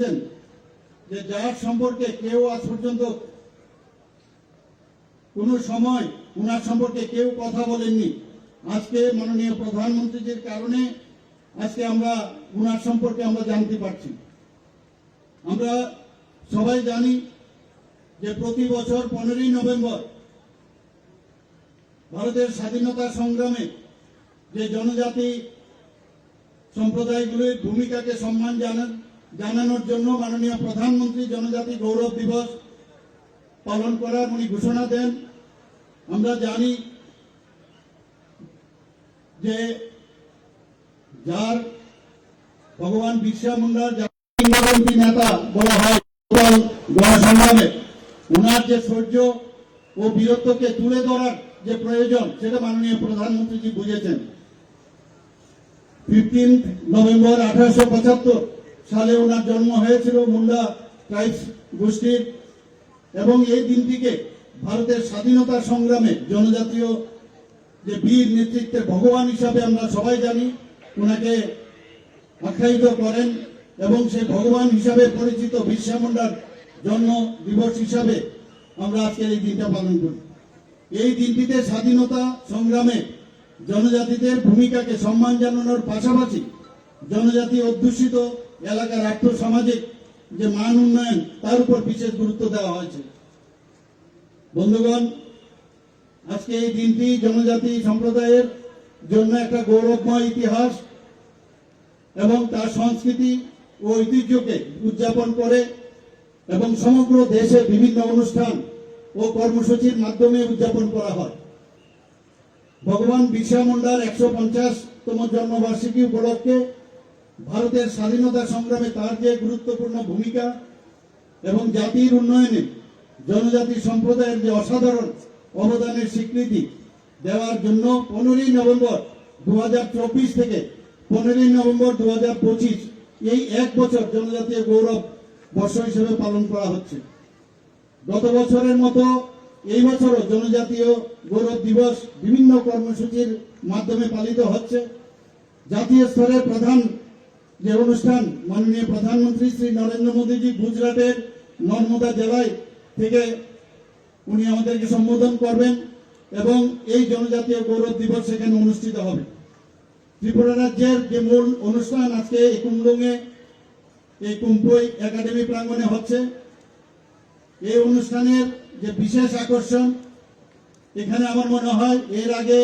যে যার সম্পর্কে কেউ আজ পর্যন্ত কোনো সময় সম্পর্কে কেউ কথা বলেননি। আজকে মাননীয় প্রধানমন্ত্রীজির কারণে আজকে আমরা সম্পর্কে আমরা জানতে পারছি। আমরা সবাই জানি যে প্রতি বছর পনেরোই নভেম্বর ভারতের স্বাধীনতা সংগ্রামে যে জনজাতি সম্প্রদায়গুলির ভূমিকাকে সম্মান জানান জানানোর জন্য মাননীয় প্রধানমন্ত্রী জনজাতি গৌরব দিবস পালন করার উনি ঘোষণা দেন। আমরা জানি যে যার ভগবান বিরসা মুন্ডার কিংবদন্তি নেতা বলা হয় গণসংগ্রামে ওনার যে শৌর্য ও বীরত্বকে তুলে ধরার যে প্রয়োজন, সেটা মাননীয় প্রধানমন্ত্রীজি বুঝেছেন। ফিফটিন নভেম্বর আঠারোশো পঁচাত্তর সালে ওনার জন্ম হয়েছিল মুন্ডা ট্রাইবস গোষ্ঠীর। এবং এই দিনটিকে ভারতের স্বাধীনতা সংগ্রামে জনজাতীয় যে বীর নেতৃত্বের ভগবান হিসাবে আমরা সবাই জানি, ওনাকে আখ্যায়িত করেন এবং সেই ভগবান হিসাবে পরিচিত বিরসা মুন্ডার জন্ম দিবস হিসাবে আমরা আজকের এই দিনটা পালন করি। এই দিনটিতে স্বাধীনতা সংগ্রামে জনজাতিদের ভূমিকাকে সম্মান জানানোর পাশাপাশি জনজাতি অধ্যুষিত এলাকার আর্থসামাজিক যে মান উন্নয়ন, তার উপর বিশেষ গুরুত্ব দেওয়া হয়েছে। বন্ধুগণ, আজকে এই দিনটি জনজাতি সম্প্রদায়ের জন্য একটা গৌরবময় ইতিহাস এবং তার সংস্কৃতি ও ঐতিহ্যকে উদযাপন করে এবং সমগ্র দেশে বিভিন্ন অনুষ্ঠান ও কর্মসূচির মাধ্যমে উদযাপন করা হয়। ভগবান বিরসা মুন্ডার একশো পঞ্চাশতম জন্মবার্ষিকী উপলক্ষে ভারতের স্বাধীনতা সংগ্রামে তার যে গুরুত্বপূর্ণ ভূমিকা এবং জাতির উন্নয়নে জনজাতি সম্প্রদায়ের যে অসাধারণ অবদানের স্বীকৃতি দেওয়ার জন্য পনেরোই নভেম্বর দু হাজার চব্বিশ থেকে পনেরোই নভেম্বর দু হাজার পঁচিশ এই এক বছর জনজাতীয় গৌরব বর্ষ হিসেবে পালন করা হচ্ছে। গত বছরের মতো এই বছরও জনজাতীয় গৌরব দিবস বিভিন্ন কর্মসূচির মাধ্যমে পালিত হচ্ছে। জাতীয় স্তরের প্রধান যে অনুষ্ঠান মাননীয় প্রধানমন্ত্রী শ্রী নরেন্দ্র মোদীজি গুজরাটের নর্মদা জেলায় থেকে উনি আমাদেরকে সম্বোধন করবেন এবং এই জনজাতীয় গৌরব দিবস সেখানে অনুষ্ঠিত হবে। ত্রিপুরা রাজ্যের যে মূল অনুষ্ঠান আজকে এই কুমলুঙে এই কুম্পই একাডেমি প্রাঙ্গণে হচ্ছে। এই অনুষ্ঠানের যে বিশেষ আকর্ষণ, এখানে আমার মনে হয় এর আগে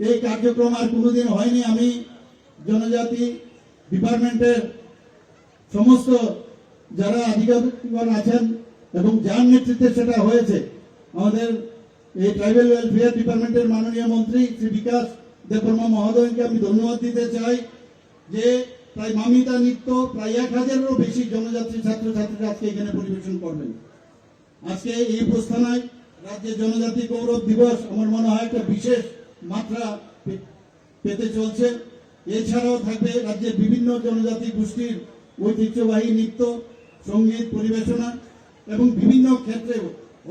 এই কার্যক্রম আর কোনোদিন হয়নি। আমি জনজাতি ডিপার্টমেন্টের সমস্ত যারা আধিকারিকগণ আছেন এবং যার নেতৃত্বে সেটা হয়েছে, আমাদের এই ট্রাইবেল ওয়েলফেয়ার ডিপার্টমেন্টের মাননীয় মন্ত্রী শ্রী বিকাশ দেববর্মা মহোদয়কে আমি ধন্যবাদ দিতে চাই যে প্রায় মামিতা নৃত্য প্রায় এক হাজারেরও বেশি জনজাতি ছাত্রছাত্রীরা আজকে এখানে পরিবেশন করবেন। আজকে এই প্রস্থানায় রাজ্যের জনজাতি গৌরব দিবস, আমার মনে হয়, একটা বিশেষ মাত্রা পেতে চলছে। এছাড়াও থাকবে রাজ্যের বিভিন্ন জনজাতি গোষ্ঠীর ঐতিহ্যবাহী নৃত্য, সংগীত, পরিবেশনা এবং বিভিন্ন ক্ষেত্রে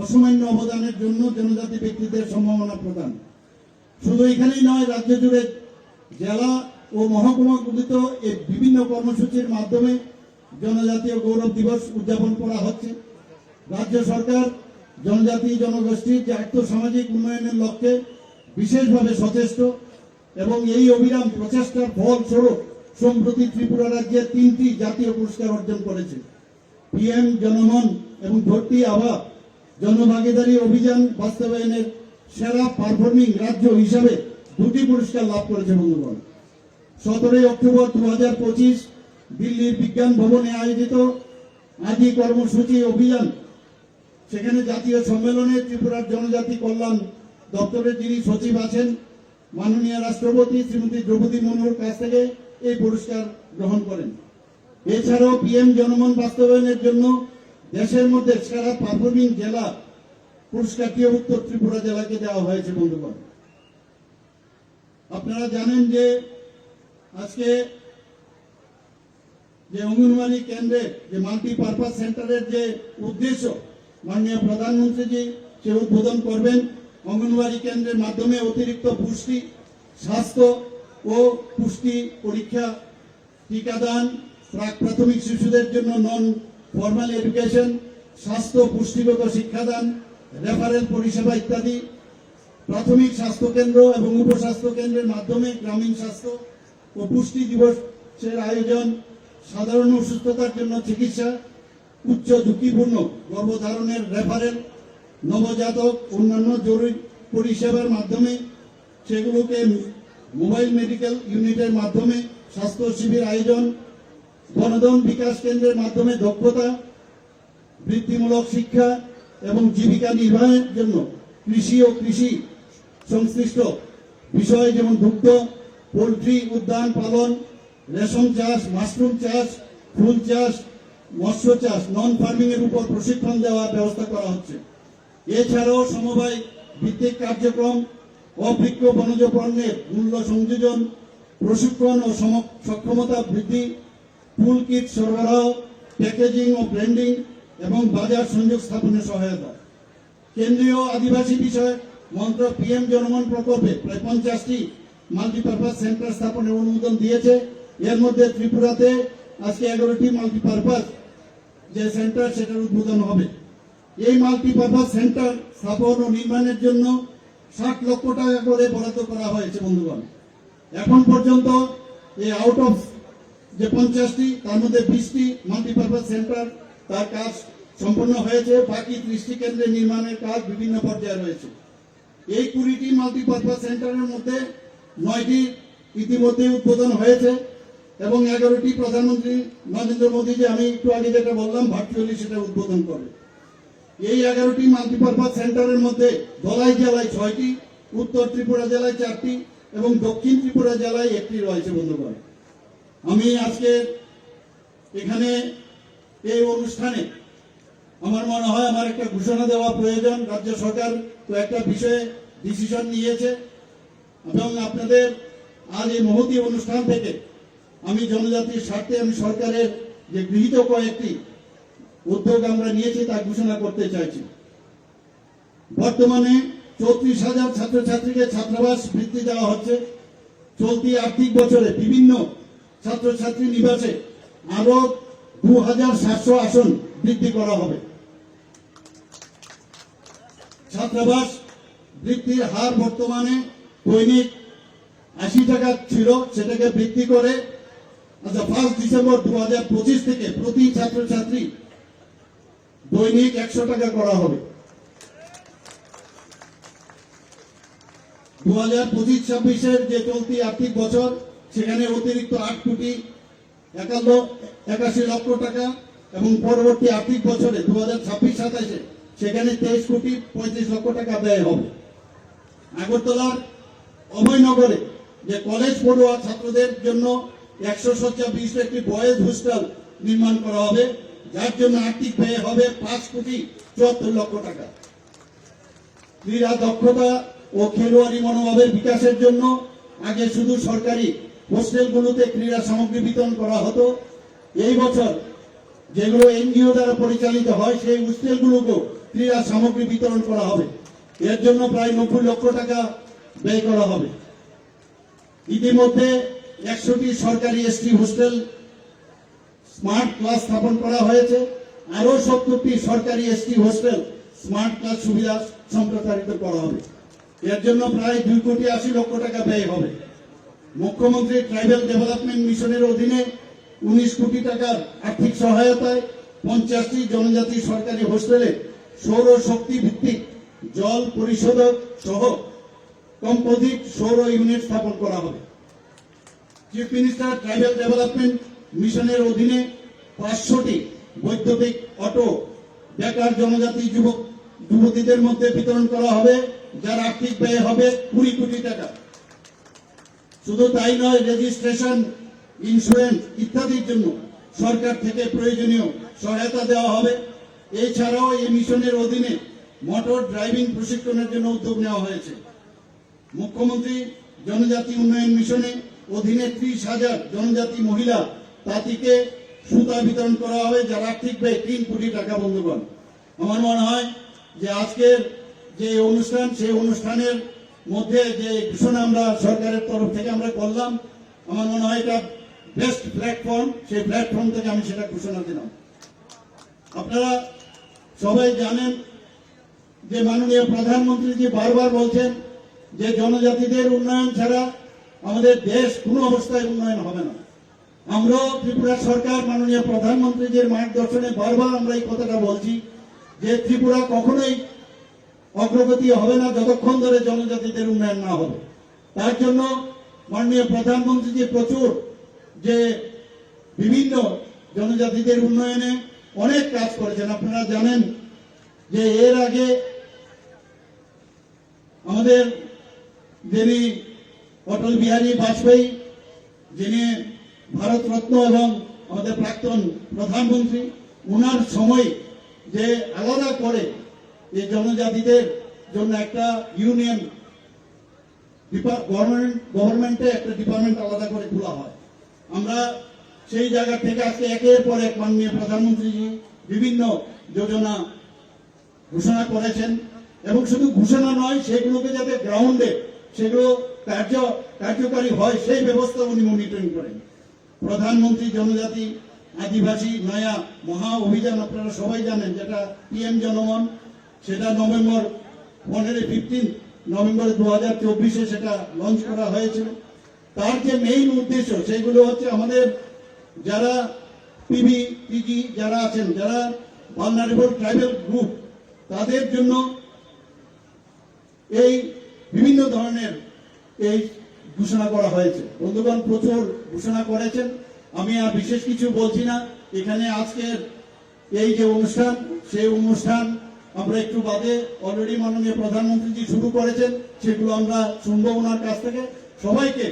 অসামান্য অবদানের জন্য জনজাতি ব্যক্তিদের সম্ভাবনা প্রদান শুধু এখানেই নয়, রাজ্য জুড়ে জেলা ও মহকুমাগুলিত এই বিভিন্ন কর্মসূচির মাধ্যমে জনজাতীয় গৌরব দিবস উদযাপন করা হচ্ছে। রাজ্য সরকার জনজাতি জনগোষ্ঠীর যে আর্থসামাজিক উন্নয়নের লক্ষ্যে বিশেষভাবে সচেষ্ট এবং এই অবিরাম প্রচেষ্টার ফলস্বরূপ সম্প্রতি ত্রিপুরা রাজ্যে তিনটি জাতীয় পুরস্কার অর্জন করেছে। পিএম জনমন এবং ভর্তি আভা জনভাগিদারি অভিযান বাস্তবায়নের সেরা পারফর্মিং রাজ্য হিসাবে দুটি পুরস্কার লাভ করেছে বন্ধুগণ। সতেরোই অক্টোবর দু হাজার পঁচিশ দিল্লির বিজ্ঞান ভবনে আয়োজিত আদি কর্মসূচি অভিযান। সেখানে জাতীয় সম্মেলনে ত্রিপুরার জনজাতি কল্যাণ দপ্তরের যিনি সচিব আছেন মাননীয় রাষ্ট্রপতি শ্রীমতী দ্রৌপদী মুর্মুর কাছ থেকে এই পুরস্কার গ্রহণ করেন। এছাড়াও পিএম জনমন বাস্তবায়নের জন্য দেশের মধ্যে সেরা পারফর্মিং জেলা পুরস্কারটিও উত্তর ত্রিপুরা জেলাকে দেওয়া হয়েছে, বন্ধুগণ। আপনারা জানেন যে আজকে যে অঙ্গনওয়াড়ি কেন্দ্রের যে মাল্টিপারপাস সেন্টারের যে উদ্দেশ্য, মাননীয় প্রধানমন্ত্রীজি সে উদ্বোধন করবেন। অঙ্গনওয়াড়ি কেন্দ্রের মাধ্যমে অতিরিক্ত পুষ্টি, স্বাস্থ্য ও পুষ্টি পরীক্ষা, টিকাদান, প্রাক প্রাথমিক শিশুদের জন্য নন ফর্মাল এডুকেশন স্বাস্থ্য পুষ্টিগত শিক্ষাদান রেফারেল পরিষেবা ইত্যাদি, প্রাথমিক স্বাস্থ্য কেন্দ্র এবং উপস্বাস্থ্য কেন্দ্রের মাধ্যমে গ্রামীণ স্বাস্থ্য ও পুষ্টি দিবসের আয়োজন, সাধারণ অসুস্থতার জন্য চিকিৎসা, উচ্চ ঝুঁকিপূর্ণ গর্ভধারণের রেফারেল নবজাতক অন্যান্য জরুরি পরিষেবার মাধ্যমে সেগুলোকে মোবাইল মেডিকেল ইউনিটের মাধ্যমে স্বাস্থ্য শিবির আয়োজন গণধন বিকাশ কেন্দ্রের মাধ্যমে দক্ষতা, বৃত্তিমূলক শিক্ষা এবং জীবিকা নির্বাহের জন্য কৃষি ও কৃষি সংশ্লিষ্ট বিষয় যেমন দুগ্ধ, পোলট্রি উদ্যান পালন, রেশম চাষ, মাশরুম চাষ, ফুল চাষ, মৎস্য চাষ নন ফার্মিং এর উপর প্রশিক্ষণ দেওয়ার ব্যবস্থা করা হচ্ছে। এছাড়াও সমবায় ভিত্তিক কার্যক্রম অবৃক্ষ বনজ পণ্যের মূল্য সংযোজন, প্রশিক্ষণ ও সক্ষমতা বৃদ্ধি, ফুল কিট সরবরাহ, প্যাকেজিং ও ব্র্যান্ডিং এবং বাজার সংযোগ স্থাপনে সহায়তা। কেন্দ্রীয় আদিবাসী বিষয়ক মন্ত্রক পিএম জনমন প্রকল্পে প্রায় পঞ্চাশটি মাল্টিপারপাস সেন্টার স্থাপনের অনুমোদন দিয়েছে। এর মধ্যে ত্রিপুরাতে আজকে এগারোটি মাল্টিপারপাস যে সেন্টার সেটার উদ্বোধন হবে। এই মাল্টিপারপাস সেন্টার স্থাপন ও নির্মাণের জন্য ষাট লক্ষ টাকা করে বরাদ্দ করা হয়েছে, বন্ধুগণ। এখন পর্যন্ত এই আউট অফ যে পঞ্চাশটি, তার মধ্যে বিশটি মাল্টিপারপাস সেন্টার তার কাজ সম্পন্ন হয়েছে। বাকি ত্রিশটি কেন্দ্রে নির্মাণের কাজ বিভিন্ন পর্যায়ে রয়েছে। এই কুড়িটি মাল্টিপারপাস সেন্টারের মধ্যে নয়টি ইতিমধ্যে উদ্বোধন হয়েছে এবং এগারোটি প্রধানমন্ত্রী নরেন্দ্র মোদী যে আমি একটু আগে যেটা বললাম ভার্চুয়ালি সেটা উদ্বোধন করবে। এই এগারোটি মাল্টিপারপাস সেন্টারের মধ্যে ধলাই জেলায় ছয়টি, উত্তর ত্রিপুরা জেলায় চারটি এবং দক্ষিণ ত্রিপুরা জেলায় একটি রয়েছে বন্ধুগণ। আমি আজকে এখানে এই অনুষ্ঠানে আমার মনে হয় আমার একটা ঘোষণা দেওয়া প্রয়োজন। রাজ্য সরকার তো একটা বিষয়ে ডিসিশন নিয়েছে এবং আপনাদের আজ এই মহতি অনুষ্ঠান থেকে আমি জনজাতির স্বার্থে আমি সরকারের যে গৃহীত কয়েকটি উদ্যোগ আমরা নিয়েছি, তা ঘোষণা করতে চাইছি। বর্তমানে চৌত্রিশ হাজার ছাত্রছাত্রীকে ছাত্রাবাস বৃত্তি দেওয়া হচ্ছে। চলতি আর্থিক বছরে বিভিন্ন ছাত্রছাত্রী নিবাসে আরও দু হাজার সাতশো আসন বৃদ্ধি করা হবে। ছাত্রাবাস বৃত্তির হার বর্তমানে দৈনিক আশি টাকা ছিল, সেটাকে বৃদ্ধি করে আচ্ছা ফার্স্ট ডিসেম্বর দু থেকে প্রতি ছাত্রছাত্রী দৈনিক একশো টাকা করা হবে। দু হাজার পঁচিশ, ছাব্বিশের যে চলতি আর্থিক বছর, সেখানে অতিরিক্ত আট কোটি একান্ন, একাশি লক্ষ টাকা এবং পরবর্তী আর্থিক বছরে দু হাজার ছাব্বিশ, সাতাশে, সেখানে তেইশ কোটি পঁয়ত্রিশ লক্ষ টাকা ব্যয় হবে। আগরতলার অভয়নগরে যে কলেজ পড়ুয়া ছাত্রদের জন্য একশো শয্যা বিশিষ্ট একটি বয়েজ হোস্টেল নির্মাণ করা হবে। যার জন্য আর্থিক ব্যয় হবে পাঁচ কোটি চুয়াত্তর লক্ষ টাকা। ক্রীড়া দক্ষতা ও খেলোয়াড়ি মনোভাবের বিকাশের জন্য আগে শুধু সরকারি হোস্টেলগুলোতে ক্রীড়া সামগ্রী বিতরণ করা হতো। এই বছর যেগুলো এনজিও দ্বারা পরিচালিত হয়, সেই হোস্টেলগুলোকেও ক্রীড়া সামগ্রী বিতরণ করা হবে। এর জন্য প্রায় নব্বই লক্ষ টাকা ব্যয় করা হবে। ইতিমধ্যে একশোটি সরকারি এসটি হোস্টেল স্মার্ট ক্লাস স্থাপন করা হয়েছে। আরও সত্তরটি সরকারি এসটি হোস্টেল স্মার্ট ক্লাস সুবিধা সম্প্রসারিত করা হবে। এর জন্য প্রায় দুই কোটি আশি লক্ষ টাকা ব্যয় হবে। মুখ্যমন্ত্রী ট্রাইবাল ডেভেলপমেন্ট মিশনের অধীনে উনিশ কোটি টাকার আর্থিক সহায়তায় পঞ্চাশটি জনজাতি সরকারি হোস্টেলে সৌর শক্তি ভিত্তিক জল পরিশোধক সহ কম্পোজিট সৌর ইউনিট স্থাপন করা হবে। চিফ মিনিস্টার ট্রাইবাল ডেভেলপমেন্ট মিশনের অধীনে পাঁচশোটি বৈদ্যুতিক অটো, বেকার জনজাতি যুবক, যুবতীদের মধ্যে বিতরণ করা হবে, যার আর্থিক ব্যয় হবে কুড়ি কোটি টাকা। শুধু তাই নয় রেজিস্ট্রেশন ইন্স্যুরেন্স ইত্যাদির জন্য সরকার থেকে প্রয়োজনীয় সহায়তা দেওয়া হবে। এছাড়াও এই মিশনের অধীনে মোটর ড্রাইভিং প্রশিক্ষণের জন্য উদ্যোগ নেওয়া হয়েছে। মুখ্যমন্ত্রী জনজাতি উন্নয়ন মিশনে অধীনে ত্রিশ হাজার জনজাতি মহিলা তাঁতিকে সুতা বিতরণ করা হবে, যার ব্যয় তিন কোটি টাকা বন্ধুগণ। আমার মনে হয় যে আজকের যে অনুষ্ঠান, সেই অনুষ্ঠানের মধ্যে যে ঘোষণা আমরা সরকারের তরফ থেকে আমরা করলাম, আমার মনে হয় এটা বেস্ট প্ল্যাটফর্ম সেই প্ল্যাটফর্ম থেকে আমি সেটা ঘোষণা দিলাম। আপনারা সবাই জানেন যে মাননীয় প্রধানমন্ত্রী জি বারবার বলছেন যে জনজাতিদের উন্নয়ন ছাড়া আমাদের দেশ কোনো অবস্থায় উন্নয়ন হবে না। আমরাও ত্রিপুরা সরকার মাননীয় প্রধানমন্ত্রীজির মার্গদর্শনে বারবার আমরা এই কথাটা বলছি যে ত্রিপুরা কখনোই অগ্রগতি হবে না যতক্ষণ ধরে জনজাতিদের উন্নয়ন না হবে। তার জন্য মাননীয় প্রধানমন্ত্রীজি প্রচুর যে বিভিন্ন জনজাতিদের উন্নয়নে অনেক কাজ করেছেন। আপনারা জানেন যে এর আগে আমাদের যিনি অটল বিহারী বাজপেয়ী, যিনি ভারতরত্ন এবং আমাদের প্রাক্তন প্রধানমন্ত্রী ওনার সময় যে আলাদা করে যে জনজাতিদের জন্য একটা ইউনিয়ন গভর্নমেন্ট, গভর্নমেন্টে একটা ডিপার্টমেন্ট আলাদা করে খোলা হয়। আমরা সেই জায়গা থেকে আজকে একের পর এক মাননীয় প্রধানমন্ত্রীজি বিভিন্ন যোজনা ঘোষণা করেছেন এবং শুধু ঘোষণা নয়, সেগুলোকে যাতে গ্রাউন্ডে সেগুলো কার্য, কার্যকারী হয়, সেই ব্যবস্থা উনি মনিটরিং করেন। প্রধানমন্ত্রী জনজাতি, আদিবাসী নয়া মহা অভিযান আপনারা সবাই জানেন, যেটা পিএম জনগণ সেটা নভেম্বর পনেরো ফিফটিন নভেম্বর দু হাজার চব্বিশে সেটা লঞ্চ করা হয়েছিল তার যে মেইন উদ্দেশ্য, সেগুলো হচ্ছে আমাদের যারা পিবি পিজি যারা আছেন, যারা ভালনারেবল ট্রাইবাল গ্রুপ তাদের জন্য এই বিভিন্ন ধরনের এই ঘোষণা করা হয়েছে। বন্ধুগণ, প্রচুর ঘোষণা করেছেন। আমি আর বিশেষ কিছু বলছি না। এখানে আজকের এই যে অনুষ্ঠান, সেই অনুষ্ঠান আমরা একটু বাদে অলরেডি মাননীয় প্রধানমন্ত্রীজি শুরু করেছেন। সেগুলো আমরা শুনব ওনার কাছ থেকে। সবাইকে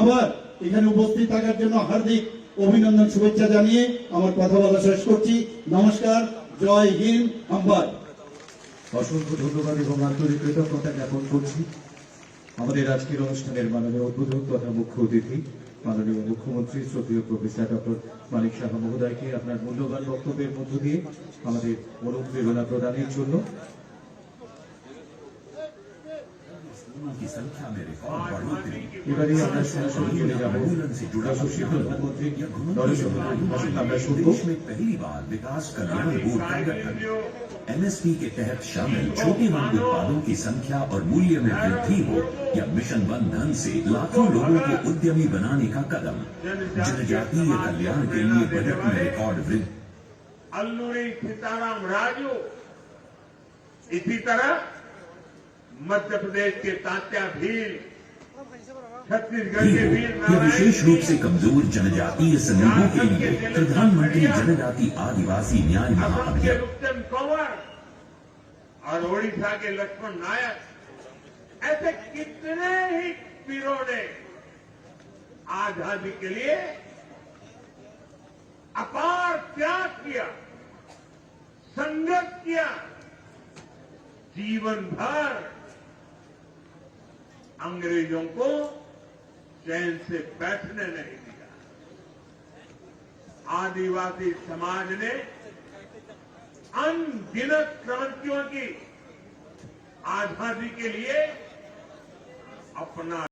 আবার এখানে উপস্থিত থাকার জন্য হার্দিক অভিনন্দন শুভেচ্ছা জানিয়ে আমার কথা বলা শেষ করছি। নমস্কার, জয় হিন্দ আম্বার অসংখ্য ধন্যবাদ এবং আন্তরিক কৃতজ্ঞতা জ্ঞাপন করছি। আমাদের আজকের অনুষ্ঠানের মাননীয় উদ্বোধক তথা মুখ্য অতিথি মাননীয় মুখ্যমন্ত্রী শ্রদ্ধীয় প্রফেসর ডক্টর মানিক সাহা মহোদয়কে আপনার মূল্যবান বক্তব্যের মধ্য দিয়ে আমাদের অনুপ্রেরণা প্রদানের জন্য मुकदमों की संख्या में रिकॉर्ड बढ़ोतरी आंदोलन से जुड़ा देश में पहली बार विकास कल्याण बोर्ड का गठन एमएसपी के तहत शामिल छोटे मांग उत्पादों की संख्या और मूल्य में वृद्धि हो या मिशन वन धन से लाखों लोगों को उद्यमी बनाने का कदम। जनजातीय कल्याण के लिए बजट में रिकॉर्ड वृद्धि। अल्लूरी सीताराम राजू, इसी तरह मध्य प्रदेश के तात्या भील। छत्तीसगढ़ या विशेष रूप से कमज़ोर जनजातीय समूहों के लिए प्रधानमंत्री जनजाति आदिवासी न्याय महाअभियान। और ओडिशा के लक्ष्मण नायक। ऐसे कितने ही पीरों ने आज़ादी के लिए अपार त्याग किया संघर्ष किया जीवन भर अंग्रेज़ों को चैन से बैठने नहीं दिया। आदिवासी समाज ने अनगिनत क्रांतियों की आज़ादी के लिए अपना